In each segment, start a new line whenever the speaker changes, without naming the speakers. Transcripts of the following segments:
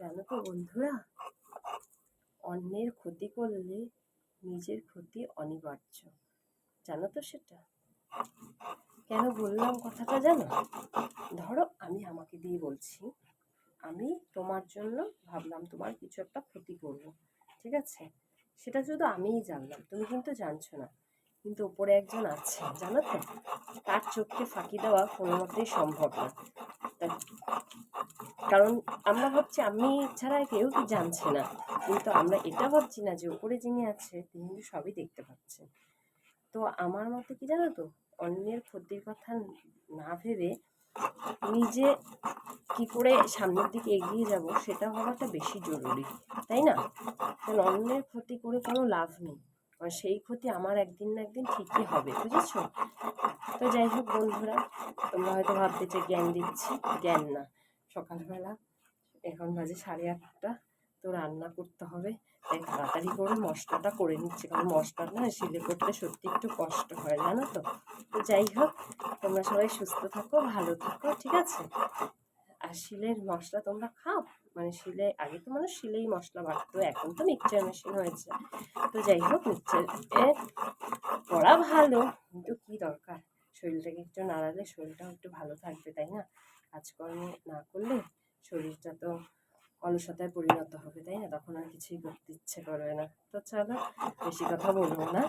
জানো তো বন্ধুরা? অন্যের ক্ষতি করলে নিজের ক্ষতি অনিবার্য। জানো তো সেটা? কেন বললাম কথাটা জানো? ধরো আমি আমাকে দিয়ে বলছি, আমি তোমার জন্য ভাবলাম তোমার কিছু একটা ক্ষতি করব, ঠিক আছে? সেটা শুধু আমিই জানলাম, তুমি কিন্তু জানছো না। কিন্তু ওপরে একজন আছে, জানো তো? তার চোখকে ফাঁকি দেওয়া কোনো মতেই সম্ভব না। কারণ আমরা ভাবছি, আমি ছাড়া কেউ কি জানছে না। কিন্তু আমরা এটা ভাবছি না যে উপরে যিনি আছে, তিনি কিন্তু সবই দেখতে পাচ্ছেন। তো আমার মতে কি জানো তো, অন্যের ক্ষতির কথা না ভেবে নিজে কি করে সামনের দিকে এগিয়ে যাব, সেটা হওয়াটা বেশি জরুরি, তাই না? কারণ অন্যের ক্ষতি করে কোনো লাভ নেই। আর সেই ক্ষতি আমার একদিন না একদিন ঠিকই হবে, বুঝেছ? তো যাই হোক বন্ধুরা, তোমরা হয়তো ভাবতে যে জ্ঞান দিচ্ছি, জ্ঞান না। সকালবেলা। এখন বাজে সাড়ে আটটা, তো রান্না করতে হবে। তাই তাড়াতাড়ি করে মশলাটা করে নিচ্ছি, কারণ মশলা না শিলে করতে সত্যি একটু কষ্ট হয়, জানো তো। তো যাই হোক, তোমরা সবাই সুস্থ থাকো, ভালো থাকো, ঠিক আছে? আর শিলের মশলা তোমরা খাও? মানে শিলে, আগে তো মানুষ শিলেই মশলা বাটতো, এখন তো মিক্সচার মেশিন হয়েছে। তো যাই হোক, মিক্সচারে করা ভালো, কিন্তু কী দরকার? শরীরটাকে একটু নাড়ালে শরীরটাও একটু ভালো থাকবে, তাই না? কাজকর্ম না করলে শরীরটা তো অলসতায় পরিণত হবে, তাই না? তখন আর কিছুই করতে ইচ্ছে করবে না। তো চলো, বেশি কথা বলব না।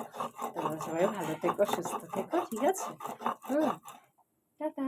তোমরা সবাই ভালো থেকো, সুস্থ থেকো, ঠিক আছে? হুম, টাটা।